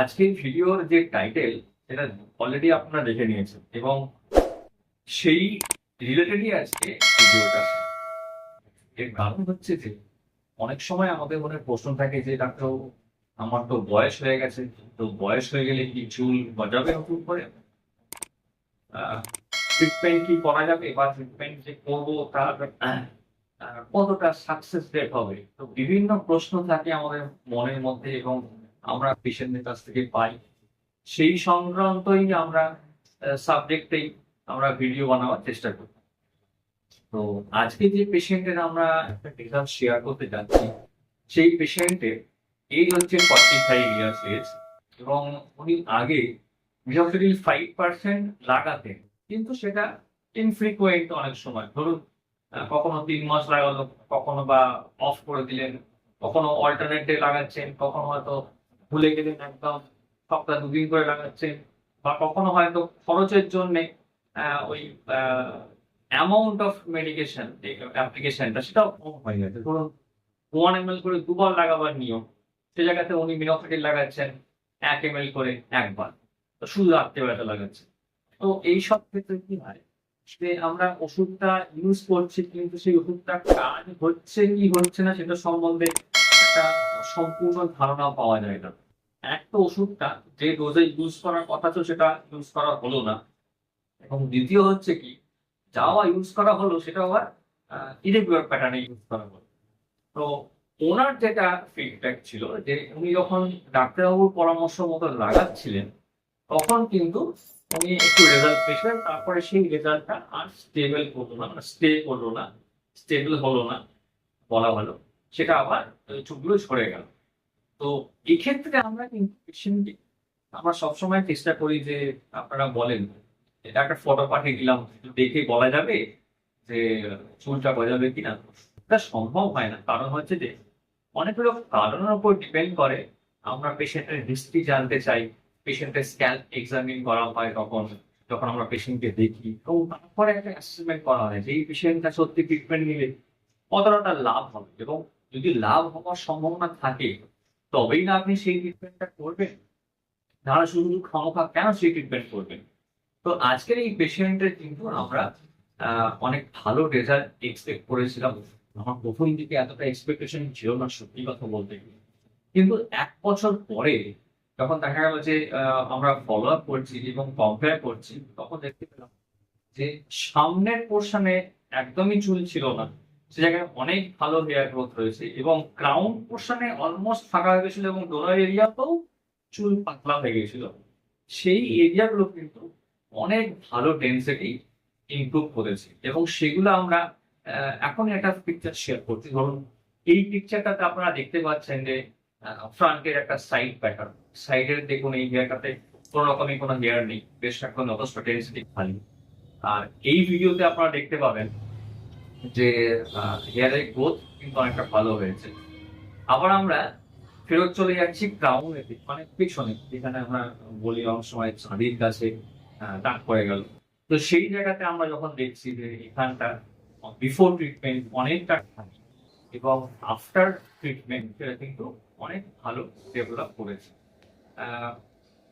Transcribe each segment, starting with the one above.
আজকের ভিডিওর যে টাইটেল সেটা অলরেডি আপনারা দেখে নিয়েছেন এবং সেই রিলেটেডই আজকে ভিডিওটা এর কারণ হচ্ছে যে, অনেক সময় আমাদের মনে প্রশ্ন থাকে যে, ডাক্তার আমার তো বয়স হয়ে গেছে, তো বয়স হয়ে গেলে কি চুল গজাবে নতুন করে? ট্রিটমেন্ট কি করা যাবে বা ট্রিটমেন্ট যে করব তার কতটা সাকসেস রেট হবে? তো বিভিন্ন প্রশ্ন থাকে আমাদের মনের মধ্যে এবং আমরা পেশেন্টদের কাছ থেকে পাই। সেই সংক্রান্তই আমরা সাবজেক্টেই আমরা ভিডিও বানাবার চেষ্টা করি। তো আজকে যে পেশেন্টের আমরা একটা রেজাল্ট শেয়ার করতে যাচ্ছি, সেই পেশেন্টের এজ হচ্ছে ফর্টি ফাইভ ইয়ার্স এজ এবং উনি আগে মিসফিডিল ফাইভ পার্সেন্ট লাগাতেন, কিন্তু সেটা ইনফ্রিকুয়েন্ট অনেক সময়। ধরুন কখনো তিন মাস লাগালো, কখনো বা অফ করে দিলেন, কখনো অল্টারনেট ডে লাগাচ্ছেন, কখনো হয়তো ভুলে গেলেন একদম সপ্তাহ দুদিন করে লাগাচ্ছেন বা কখনো হয়তো খরচের জন্য ওই অ্যামাউন্ট অফ মেডিকেশন অ্যাপ্লিকেশনটা সেটাও কম হয়ে গেছে। ধরুন ওয়ান এম করে দুবার লাগাবার নিয়ম। সে জায়গাতে উনি মিনফিডিল লাগাচ্ছেন এক এম করে একবার। তো শুধু রাত্রেবেলাটা লাগাচ্ছেন তো এই সব ক্ষেত্রে কি হয়? যে আমরা ওষুধটা ইউজ করছি, কিন্তু সেই ওষুধটা কাজ হচ্ছে কি হচ্ছে না, সেটা সম্বন্ধে একটা সম্পূর্ণ ধারণা পাওয়া যায় না। এক তো ওষুধটা যে ডোজে ইউজ করার কথা তো সেটা ইউজ করা হলো না। এবং দ্বিতীয় হচ্ছে কি যাওয়া ইউজ করা হলো, সেটা আবার ইরেগুলার প্যাটার্নে ইউজ করা হলো। তো ওনার যেটা ফিডব্যাক ছিল, যে উনি যখন ডাক্তারবাবুর পরামর্শ মতো লাগাচ্ছিলেন, তখন কিন্তু উনি একটু রেজাল্ট পেয়েছিলেন। তারপরে সেই রেজাল্টটা আর স্টেবল করল না মানে স্টে করল না স্টেবল হলো না, বলা ভালো সেটা আবার চোখগুলো ঝরে গেল। তো এক্ষেত্রে আমরা কিন্তু পেশেন্টকে আমরা সবসময় চেষ্টা করি যে আপনারা বলেন, এটা একটা ফটো পাঠিয়ে দিলাম দেখে বলা যাবে যে চুলটা গজাবে কিনা। এটা সম্ভব হয় না, কারণ হচ্ছে যে অনেকগুলো কারণের উপর ডিপেন্ড করে। আমরা পেশেন্টের হিস্ট্রি জানতে চাই পেশেন্টের স্ক্যাল্প এক্সামিন করা হয় তখন, যখন আমরা পেশেন্টকে দেখি। তো তারপরে একটা অ্যাসেসমেন্ট করা হয় যে এই পেশেন্টটা সত্যি ট্রিটমেন্ট নিলে কতটা লাভ হবে এবং যদি লাভ হওয়ার সম্ভাবনা থাকে, তবেই না আপনি সেই ট্রিটমেন্টটা করবেন। তাহলে শুধু খামোখা কেন সেই ট্রিটমেন্ট করবেন? তো আজকের এই পেশেন্টের কিন্তু আমরা অনেক ভালো রেজাল্ট এক্সপেক্ট করেছিলাম। আমার প্রথম দিকে এতটা এক্সপেকটেশন ছিল না, সত্যি কথা বলতে। কিন্তু এক বছর পরে যখন দেখা গেল যে আমরা ফলো আপ করছি এবং কম্পেয়ার করছি, তখন দেখতে পেলাম যে সামনের পোর্শনে একদমই চুল ছিল না। সে জায়গায় অনেক ভালো হেয়ার গ্রোথ রয়েছে এবং ক্রাউন পোর্শনে অলমোস্ট ফাঁকা হয়ে গেছিল এবং ডোনার এরিয়াতেও চুল পাতলা হয়ে গেছিল। সেই এরিয়াগুলো কিন্তু অনেক ভালো ডেন্সিটি ইমপ্রুভ করেছে এবং সেগুলো আমরা এখন একটা পিকচার শেয়ার করছি। ধরুন, এই পিকচারটাতে আপনারা দেখতে পাচ্ছেন যে ফ্রন্টের একটা সাইড প্যাটার্ন সাইডের দেখুন এই হেয়ারটাতে কোনো রকমই কোনো হেয়ার নেই। বেশ এখন যথেষ্ট ডেন্সিটি খালি। আর এই ভিডিওতে আপনারা দেখতে পাবেন যে হেয়ারের গ্রোথ কিন্তু অনেকটা ভালো হয়েছে। আবার আমরা ফেরত চলে যাচ্ছি ক্রাউনের দিক মানে পিছনে যেখানে আমরা বলি, অনেক সময় চাঁদির কাছে দাগ পড়ে গেল। তো সেই জায়গাতে আমরা যখন দেখছি যে এখানটা বিফোর ট্রিটমেন্ট অনেকটা এবং আফটার ট্রিটমেন্ট সেটা কিন্তু অনেক ভালো ডেভেলপ করেছে।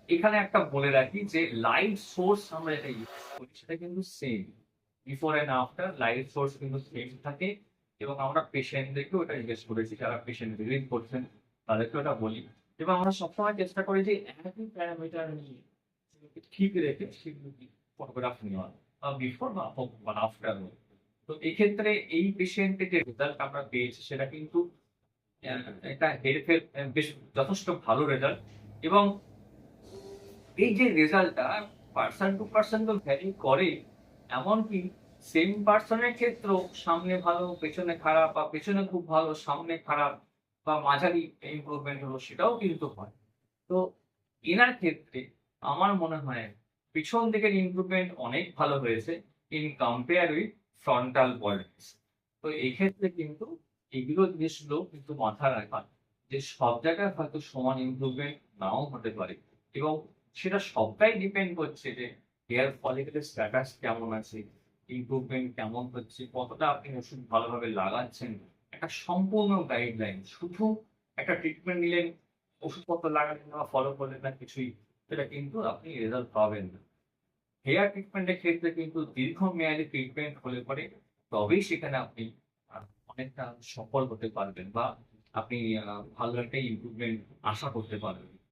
এখানে একটা বলে রাখি যে লাইট সোর্স আমরা এটা ইউজ করি সেটা কিন্তু same before and after light source কিন্তু সেম থাকে এবং আমরা পেশেন্টদেরকেও এটা জিজ্ঞেস করেছি, যারা পেশেন্ট ভিজিট করছেন তাদেরকে ওটা বলি। এবং আমরা সবসময় চেষ্টা করি যে একই প্যারামিটার নিয়ে ঠিক রেখে সেগুলোকে ফটোগ্রাফ নেওয়া বিফোর বা আফটার তো এক্ষেত্রে এই পেশেন্টের যে রেজাল্ট আমরা পেয়েছি, সেটা কিন্তু একটা হেরফের বেশ যথেষ্ট ভালো রেজাল্ট এবং এই যে রেজাল্টটা পার্সন টু পার্সন তো ভ্যারি করে এমনকি সেম পার্সনের ক্ষেত্রেও সামনে ভালো, পেছনে খারাপ বা পেছনে খুব ভালো, সামনে খারাপ বা মাঝারি ইমপ্রুভমেন্ট হলো সেটাও কিন্তু হয়। তো এনার ক্ষেত্রে আমার মনে হয় পিছন দিকের ইমপ্রুভমেন্ট অনেক ভালো হয়েছে in compare with frontal bodies তো এই ক্ষেত্রে কিন্তু এগুলো জিনিসগুলো কিন্তু মাথা রাখা যে সব জায়গায় হয়তো সমান ইমপ্রুভমেন্ট নাও হতে পারে এবং সেটা সবটাই ডিপেন্ড করছে যে হেয়ার ফলিকুলার স্ট্যাটাস কেমন আছে? ইম্প্রুভমেন্ট কেমন হচ্ছে? কতটা আপনি ওষুধ ভালোভাবে লাগাচ্ছেন? একটা সম্পূর্ণ গাইডলাইন শুধু একটা ট্রিটমেন্ট নিলেন ওষুধপত্র লাগালেন না ফলো করলেন না কিছুই, সেটা কিন্তু আপনি রেজাল্ট পাবেন না। হেয়ার ট্রিটমেন্টের ক্ষেত্রে কিন্তু দীর্ঘমেয়াদী ট্রিটমেন্ট হলে পরে তবেই সেখানে আপনি অনেকটা সফল হতে পারবেন বা আপনি ভালো একটা ইম্প্রুভমেন্ট আশা করতে পারবেন।